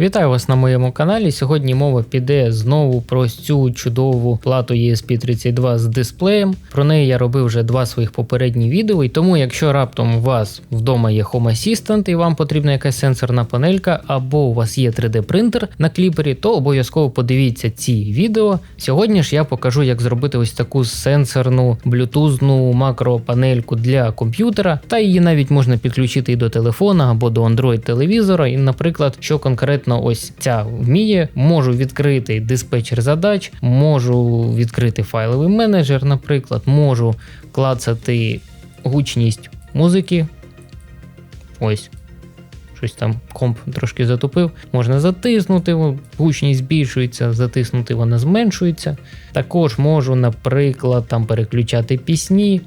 Вітаю вас на моєму каналі. Сьогодні мова піде знову про цю чудову плату ESP32 з дисплеєм. Про неї я робив вже два своїх попередні відео, і тому, якщо раптом у вас вдома є Home Assistant і вам потрібна якась сенсорна панелька, або у вас є 3D принтер на кліпері, то обов'язково подивіться ці відео. Сьогодні ж я покажу, як зробити ось таку сенсорну блютузну макропанельку для комп'ютера, та її навіть можна підключити і до телефона або до Android телевізора. І, наприклад, що конкретно ось ця вміє, можу відкрити диспетчер задач, можу відкрити файловий менеджер, наприклад, можу клацати гучність музики. Ось. Щось там комп трошки затупив. Можна затиснути, гучність збільшується, затиснути вона зменшується. Також можу, наприклад, там переключати пісні,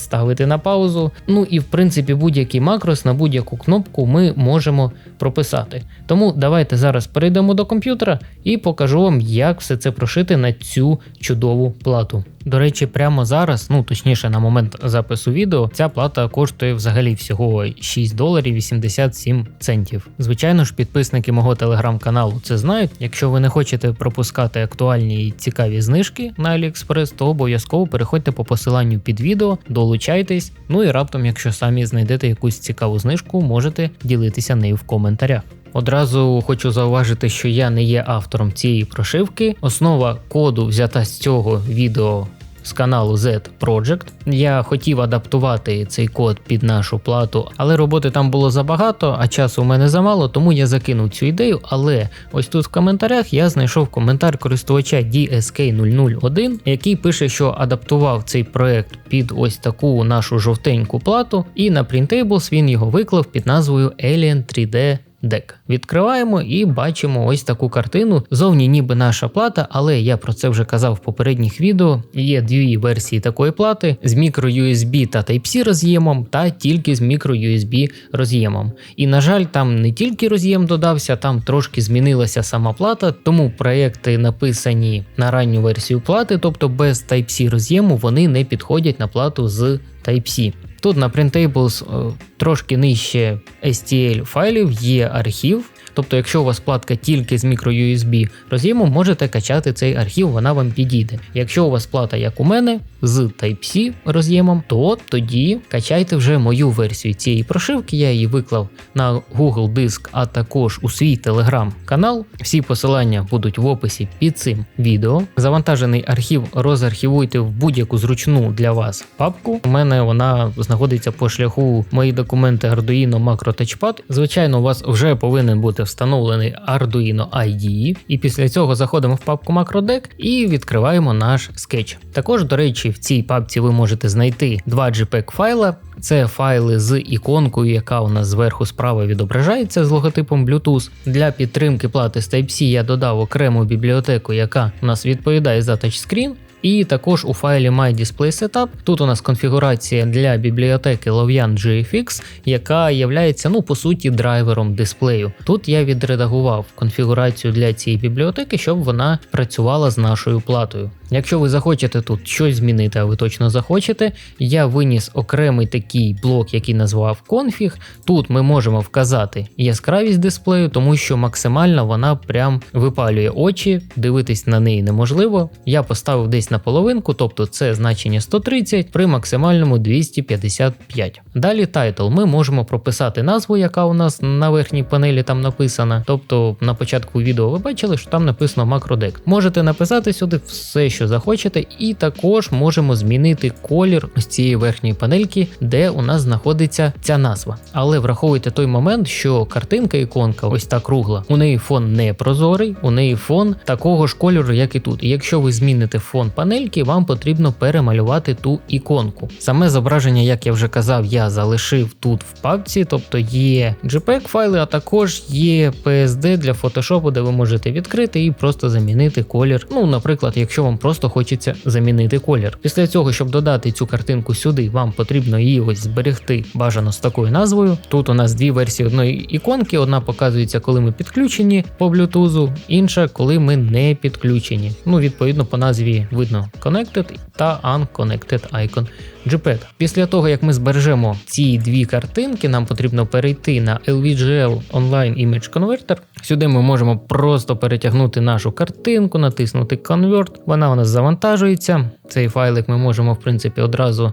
ставити на паузу. Ну і в принципі будь-який макрос на будь-яку кнопку ми можемо прописати. Тому давайте зараз перейдемо до комп'ютера і покажу вам, як все це прошити на цю чудову плату. До речі, прямо зараз, ну точніше, на момент запису відео, ця плата коштує взагалі всього 6 доларів 87 центів. Звичайно ж, підписники мого телеграм-каналу це знають. Якщо ви не хочете пропускати актуальні і цікаві знижки на AliExpress, то обов'язково переходьте по посиланню під відео, долучайтесь. Ну і раптом, якщо самі знайдете якусь цікаву знижку, можете ділитися нею в коментарях. Одразу хочу зауважити, що я не є автором цієї прошивки. Основа коду взята з цього відео з каналу Z Project. Я хотів адаптувати цей код під нашу плату, але роботи там було забагато, а часу у мене замало, тому я закинув цю ідею. Але ось тут в коментарях я знайшов коментар користувача DSK001, який пише, що адаптував цей проект під ось таку нашу жовтеньку плату, і на Printables він його виклав під назвою Alien 3D Deck. Відкриваємо і бачимо ось таку картину. Зовні ніби наша плата, але я про це вже казав в попередніх відео. Є дві версії такої плати з microUSB та Type-C роз'ємом, та тільки з microUSB роз'ємом. І на жаль, там не тільки роз'єм додався, там трошки змінилася сама плата, тому проекти написані на ранню версію плати, тобто без Type-C роз'єму, вони не підходять на плату з Type-C. Тут на Printables е, трошки нижче STL файлів є архів. Тобто, якщо у вас платка тільки з microUSB роз'єму, можете качати цей архів, вона вам підійде. Якщо у вас плата, як у мене, з Type-C роз'ємом, то тоді качайте вже мою версію цієї прошивки. Я її виклав на Google Диск, а також у свій телеграм-канал. Всі посилання будуть в описі під цим відео. Завантажений архів розархівуйте в будь-яку зручну для вас папку. У мене вона знаходиться по шляху мої документи Arduino Macro Touchpad. Звичайно, у вас вже повинен бути встановлений Arduino IDE. І після цього заходимо в папку MacroDeck і відкриваємо наш скетч. Також, до речі, в цій папці ви можете знайти два JPEG файла. Це файли з іконкою, яка у нас зверху справа відображається з логотипом Bluetooth. Для підтримки плати з Type-C я додав окрему бібліотеку, яка у нас відповідає за тачскрін. І також у файлі MyDisplaySetup тут у нас конфігурація для бібліотеки Lovian GFX, яка являється, ну, по суті, драйвером дисплею. Тут я відредагував конфігурацію для цієї бібліотеки, щоб вона працювала з нашою платою. Якщо ви захочете тут щось змінити, а ви точно захочете, я виніс окремий такий блок, який назвав config. Тут ми можемо вказати яскравість дисплею, тому що максимально вона прям випалює очі, дивитись на неї неможливо. Я поставив десь на половинку, тобто це значення 130 при максимальному 255. Далі тайтл ми можемо прописати назву, яка у нас на верхній панелі там написана. Тобто на початку відео ви бачили, що там написано MacroDeck. Можете написати сюди все, що захочете, і також можемо змінити колір ось цієї верхньої панельки, де у нас знаходиться ця назва. Але враховуйте той момент, що картинка іконка ось та кругла. У неї фон не прозорий, у неї фон такого ж кольору, як і тут. І якщо ви зміните фон панельки, вам потрібно перемалювати ту іконку. Саме зображення, як я вже казав, я залишив тут в папці, тобто є JPEG файли, а також є PSD для Photoshop, де ви можете відкрити і просто замінити колір. Ну, наприклад, якщо вам просто просто хочеться замінити колір. Після цього, щоб додати цю картинку сюди, вам потрібно її ось зберегти бажано з такою назвою. Тут у нас дві версії одної іконки: одна показується, коли ми підключені по Bluetooth, інша, коли ми не підключені. Ну, відповідно, по назві видно Connected та Unconnected Icon JPEG. Після того, як ми збережемо ці дві картинки, нам потрібно перейти на LVGL Online Image Converter. Сюди ми можемо просто перетягнути нашу картинку, натиснути Convert. Вона у нас завантажується. Цей файлик ми можемо, в принципі, одразу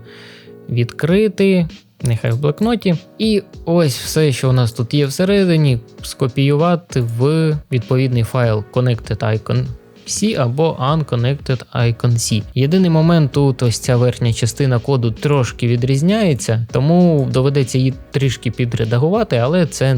відкрити. Нехай в блокноті. І ось все, що у нас тут є всередині, скопіювати в відповідний файл Connected Icon C або Unconnected Icon C. Єдиний момент тут ось ця верхня частина коду трошки відрізняється, тому доведеться її трішки підредагувати, але це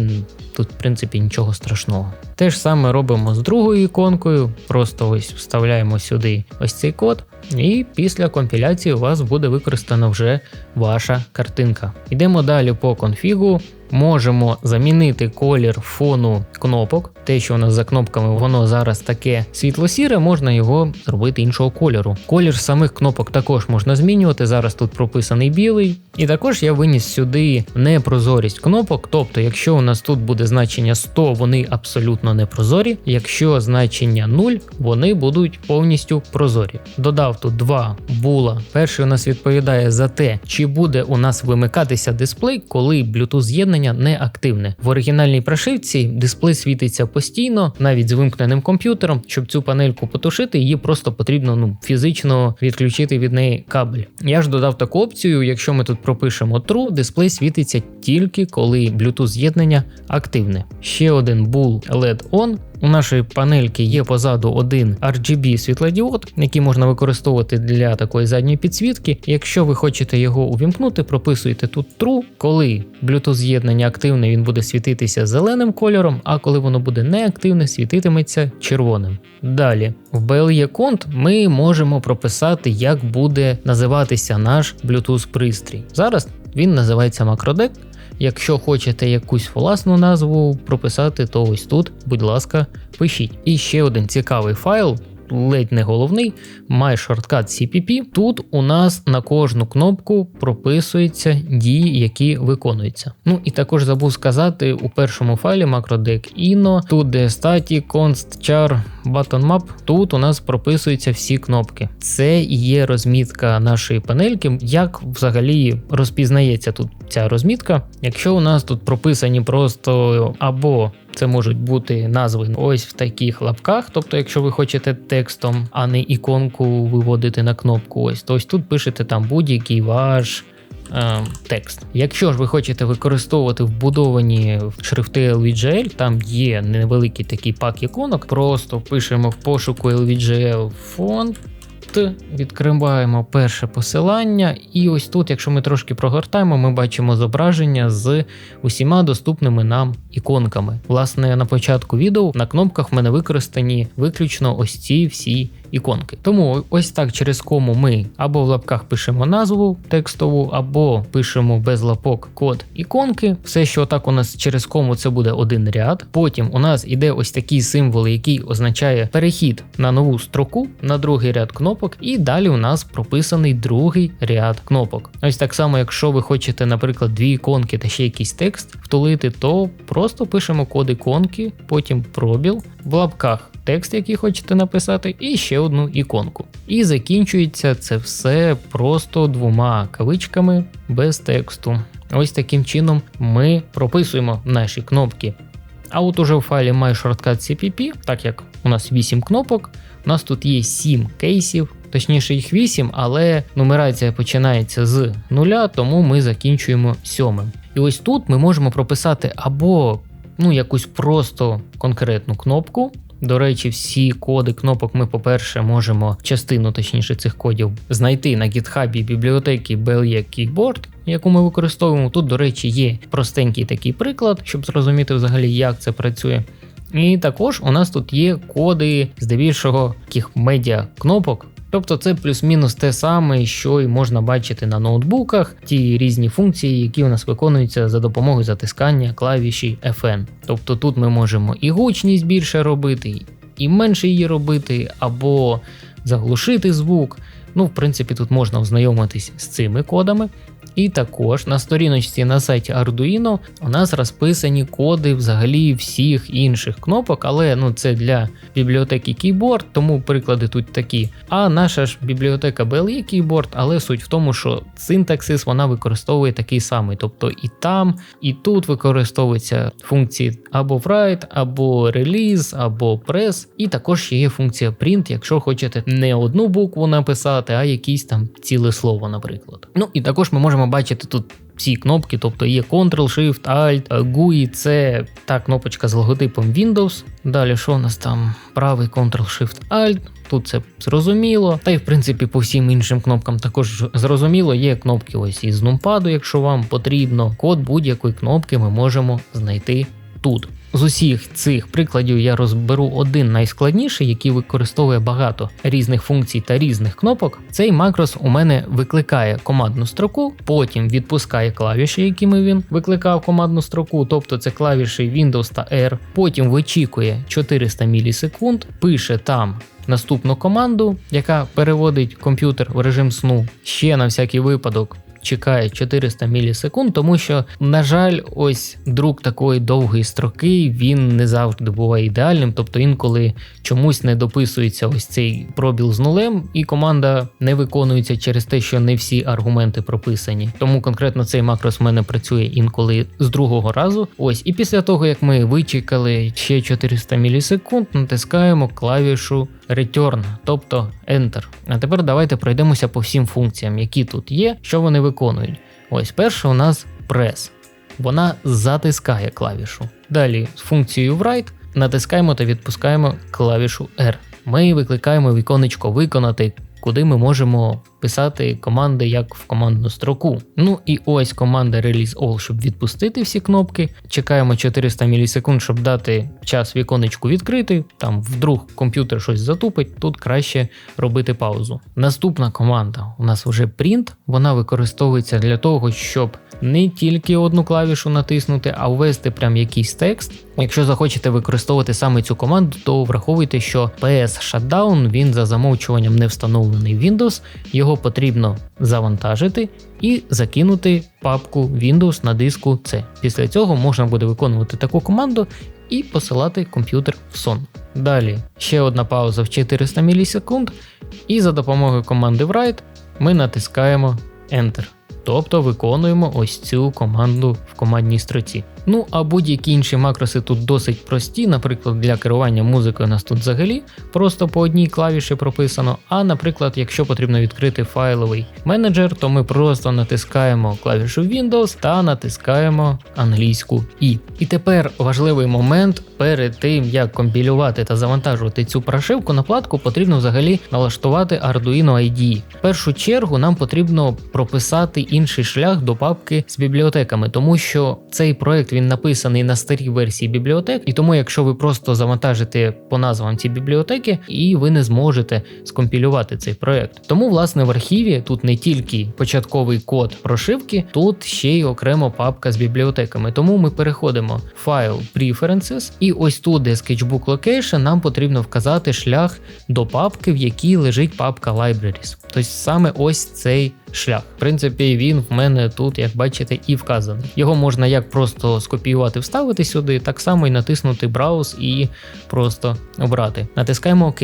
тут, в принципі, нічого страшного. Те ж саме робимо з другою іконкою, просто ось вставляємо сюди ось цей код, і після компіляції у вас буде використана вже ваша картинка. Йдемо далі по конфігу. Можемо замінити колір фону кнопок. Те, що у нас за кнопками, воно зараз таке світло-сіре, можна його зробити іншого кольору. Колір самих кнопок також можна змінювати. Зараз тут прописаний білий. І також я виніс сюди непрозорість кнопок. Тобто, якщо у нас тут буде значення 100, вони абсолютно непрозорі. Якщо значення 0, вони будуть повністю прозорі. Додав тут два була. Перший у нас відповідає за те, чи буде у нас вимикатися дисплей, коли Bluetooth з'єднання не активне. В оригінальній прошивці дисплей світиться постійно, навіть з вимкненим комп'ютером. Щоб цю панельку потушити, її просто потрібно ну, фізично відключити від неї кабель. Я ж додав таку опцію, якщо ми тут пропишемо True, дисплей світиться тільки коли Bluetooth з'єднання активне. Ще один Bull LED On у нашої панельки є позаду один RGB світлодіод, який можна використовувати для такої задньої підсвітки. Якщо ви хочете його увімкнути, прописуйте тут True. Коли Bluetooth з'єднання активне, він буде світитися зеленим кольором, а коли воно буде неактивне, світитиметься червоним. Далі, в BLE Cont ми можемо прописати, як буде називатися наш Bluetooth пристрій. Зараз він називається MacroDeck. Якщо хочете якусь власну назву прописати, то ось тут, будь ласка, пишіть. І ще один цікавий файл. Ледь не головний, MyShortcut CPP. Тут у нас на кожну кнопку прописуються дії, які виконуються. Ну і також забув сказати у першому файлі MacroDeck Inno, тут де static, const, char, button map, тут у нас прописуються всі кнопки. Це і є розмітка нашої панельки. Як взагалі розпізнається тут ця розмітка? Якщо у нас тут прописані просто або це можуть бути назви ось в таких лапках. Тобто, якщо ви хочете текстом, а не іконку виводити на кнопку, ось то ось тут пишете там будь-який ваш. Е, текст. Якщо ж ви хочете використовувати вбудовані шрифти LVGL, там є невеликий такий пак іконок, просто пишемо в пошуку LVGL фонд, відкриваємо перше посилання, і ось тут, якщо ми трошки прогортаємо, ми бачимо зображення з усіма доступними нам іконками. Власне, на початку відео на кнопках в мене використані виключно ось ці всі іконки. Тому ось так через кому ми або в лапках пишемо назву текстову, або пишемо без лапок код іконки. Все, що так у нас через кому це буде один ряд. Потім у нас іде ось такий символ, який означає перехід на нову строку, на другий ряд кнопок, і далі у нас прописаний другий ряд кнопок. Ось так само, якщо ви хочете, наприклад, дві іконки та ще якийсь текст втулити, то просто пишемо код іконки, потім пробіл в лапках текст, який хочете написати, і ще одну іконку. І закінчується це все просто двома кавичками без тексту. Ось таким чином ми прописуємо наші кнопки. А от уже в файлі MyShortcut.cpp, так як у нас 8 кнопок, у нас тут є 7 кейсів, точніше їх 8, але нумерація починається з нуля, тому ми закінчуємо сьомим. І ось тут ми можемо прописати або ну, якусь просто конкретну кнопку, до речі, всі коди кнопок ми, по-перше, можемо частину, точніше, цих кодів знайти на гітхабі бібліотеки BLE Keyboard, яку ми використовуємо. Тут, до речі, є простенький такий приклад, щоб зрозуміти взагалі, як це працює. І також у нас тут є коди здебільшого таких медіа кнопок, Тобто це плюс-мінус те саме, що і можна бачити на ноутбуках, ті різні функції, які у нас виконуються за допомогою затискання клавіші FN. Тобто тут ми можемо і гучність більше робити, і менше її робити, або заглушити звук. Ну, в принципі, тут можна ознайомитись з цими кодами. І також на сторіночці на сайті Arduino у нас розписані коди взагалі всіх інших кнопок, але ну це для бібліотеки Keyboard, тому приклади тут такі. А наша ж бібліотека BLE Keyboard, але суть в тому, що синтаксис вона використовує такий самий. Тобто і там, і тут використовуються функції або write, або release, або press. І також ще є функція print, якщо хочете не одну букву написати, а якийсь там ціле слово, наприклад. Ну і також ми можемо бачити тут. Всі кнопки, тобто є Ctrl-Shift, Alt, GUI, це та кнопочка з логотипом Windows. Далі, що у нас там? Правий Ctrl-Shift Alt. Тут це зрозуміло. Та й в принципі по всім іншим кнопкам також зрозуміло. Є кнопки ось із нумпаду, якщо вам потрібно. Код будь-якої кнопки ми можемо знайти тут. З усіх цих прикладів я розберу один найскладніший, який використовує багато різних функцій та різних кнопок. Цей макрос у мене викликає командну строку, потім відпускає клавіші, якими він викликав командну строку, тобто це клавіші Windows та R. Потім вичікує 400 мілісекунд, пише там. Наступну команду, яка переводить комп'ютер в режим сну, ще на всякий випадок чекає 400 мілісекунд, тому що, на жаль, ось друк такої довгої строки він не завжди буває ідеальним, тобто інколи чомусь не дописується ось цей пробіл з нулем, і команда не виконується через те, що не всі аргументи прописані. Тому конкретно цей макрос в мене працює інколи з другого разу. Ось, і після того як ми вичекали ще 400 мілісекунд, натискаємо клавішу Return, тобто Enter. А тепер давайте пройдемося по всім функціям, які тут є, що вони виконують. Ось перша у нас прес. Вона затискає клавішу. Далі з функцією Write натискаємо та відпускаємо клавішу R. Ми викликаємо віконечко Виконати, куди ми можемо писати команди як в командну строку. Ну і ось команда Release All, щоб відпустити всі кнопки. Чекаємо 400 мілісекунд, щоб дати час віконечку відкрити. Там вдруг комп'ютер щось затупить, тут краще робити паузу. Наступна команда у нас вже Print, вона використовується для того, щоб не тільки одну клавішу натиснути, а ввести прям якийсь текст. Якщо захочете використовувати саме цю команду, то враховуйте, що PS Shutdown він за замовчуванням не встановлений в Windows. Його потрібно завантажити і закинути папку Windows на диску C. Після цього можна буде виконувати таку команду і посилати комп'ютер в сон. Далі ще одна пауза в 400 мілісекунд, і за допомогою команди Write ми натискаємо Enter. Тобто виконуємо ось цю команду в командній строці. Ну а будь-які інші макроси тут досить прості, наприклад, для керування музикою у нас тут взагалі просто по одній клавіші прописано. А наприклад, якщо потрібно відкрити файловий менеджер, то ми просто натискаємо клавішу Windows та натискаємо англійську І. І тепер важливий момент перед тим, як компілювати та завантажувати цю прошивку на платку, потрібно взагалі налаштувати Arduino IDE. В першу чергу нам потрібно прописати інший шлях до папки з бібліотеками, тому що цей проект він написаний на старій версії бібліотек, і тому, якщо ви просто завантажите по назвам ці бібліотеки, і ви не зможете скомпілювати цей проект. Тому, власне, в архіві тут не тільки початковий код прошивки, тут ще й окремо папка з бібліотеками. Тому ми переходимо в файл Preferences, і ось тут, де Sketchbook Location, нам потрібно вказати шлях до папки, в якій лежить папка Libraries. Тобто саме ось цей шлях. В принципі, він в мене тут, як бачите, і вказаний. Його можна як просто скопіювати, вставити сюди, так само і натиснути Browse і просто обрати. Натискаємо ОК.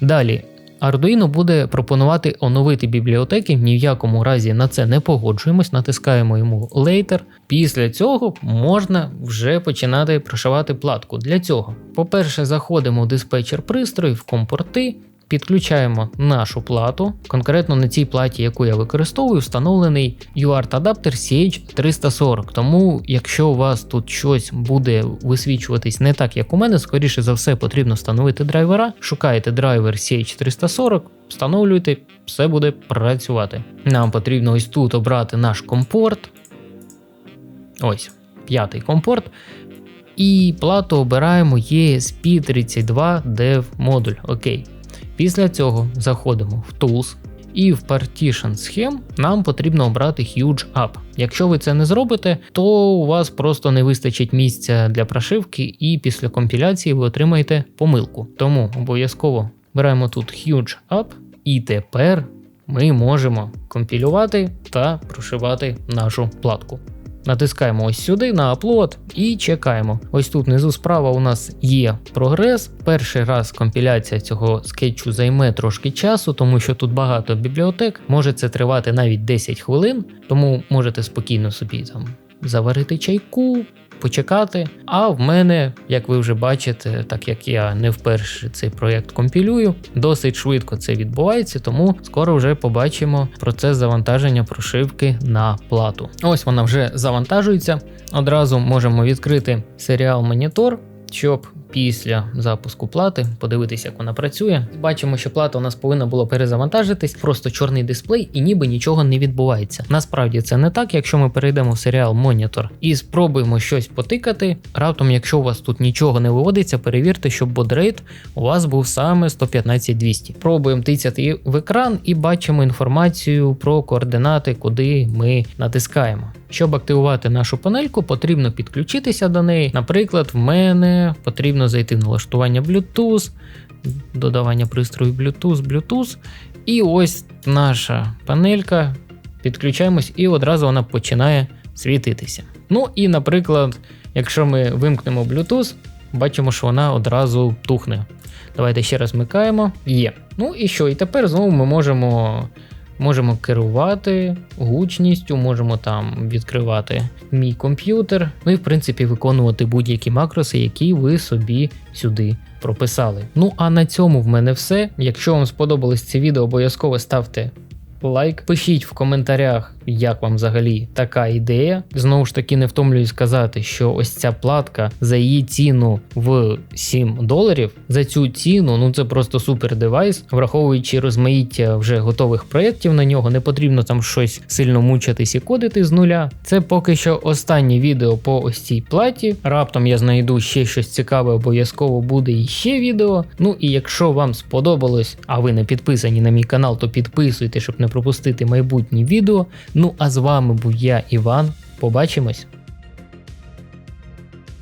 Далі. Arduino буде пропонувати оновити бібліотеки, ні в якому разі на це не погоджуємось, натискаємо йому Later. Після цього можна вже починати прошивати платку. Для цього, по-перше, заходимо в диспетчер пристрою, в компорти, Підключаємо нашу плату. Конкретно на цій платі, яку я використовую, встановлений UART адаптер CH340. Тому, якщо у вас тут щось буде висвічуватись не так, як у мене, скоріше за все потрібно встановити драйвера. Шукаєте драйвер CH340, встановлюєте, все буде працювати. Нам потрібно ось тут обрати наш компорт. Ось, п'ятий компорт. І плату обираємо ESP32 Dev модуль. Окей. Після цього заходимо в Tools і в Partition Scheme нам потрібно обрати Huge Up. Якщо ви це не зробите, то у вас просто не вистачить місця для прошивки, і після компіляції ви отримаєте помилку. Тому обов'язково Беремо тут Huge Up, і тепер ми можемо компілювати та прошивати нашу платку. Натискаємо ось сюди на Upload і чекаємо. Ось тут внизу справа у нас є прогрес. Перший раз компіляція цього скетчу займе трошки часу, тому що тут багато бібліотек. Може це тривати навіть 10 хвилин, тому можете спокійно собі там заварити чайку, почекати. А в мене, як ви вже бачите, так як я не вперше цей проєкт компілюю, досить швидко це відбувається, тому скоро вже побачимо процес завантаження прошивки на плату. Ось вона вже завантажується. Одразу можемо відкрити серіал Монітор, щоб після запуску плати подивитися, як вона працює. Бачимо, що плата у нас повинна була перезавантажитись, просто чорний дисплей, і ніби нічого не відбувається. Насправді це не так, якщо ми перейдемо в серіал Монітор і спробуємо щось потикати. Раптом, якщо у вас тут нічого не виводиться, перевірте, щоб бодрейт у вас був саме 115-200. Пробуємо тицяти в екран і бачимо інформацію про координати, куди ми натискаємо. Щоб активувати нашу панельку, потрібно підключитися до неї. Наприклад, в мене потрібно зайти в налаштування Bluetooth, додавання пристрою Bluetooth, Bluetooth. І ось наша панелька. Підключаємось, і одразу вона починає світитися. Ну і, наприклад, якщо ми вимкнемо Bluetooth, бачимо, що вона одразу тухне. Давайте ще раз вмикаємо. Є. Ну і що? І тепер знову ми можемо Можемо керувати гучністю, можемо там відкривати мій комп'ютер, ну і в принципі виконувати будь-які макроси, які ви собі сюди прописали. Ну а на цьому в мене все. Якщо вам сподобалось це відео, обов'язково ставте лайк. Пишіть в коментарях, як вам взагалі така ідея. Знову ж таки, не втомлююсь сказати, що ось ця платка за її ціну в 7 доларів. За цю ціну, ну це просто супер девайс, враховуючи розмаїття вже готових проєктів на нього, не потрібно там щось сильно мучитись і кодити з нуля. Це поки що останнє відео по ось цій платі. Раптом я знайду ще щось цікаве, обов'язково буде і ще відео. Ну і якщо вам сподобалось, а ви не підписані на мій канал, то підписуйте, щоб не пропустити майбутні відео. Ну а з вами був я, Іван. Побачимось!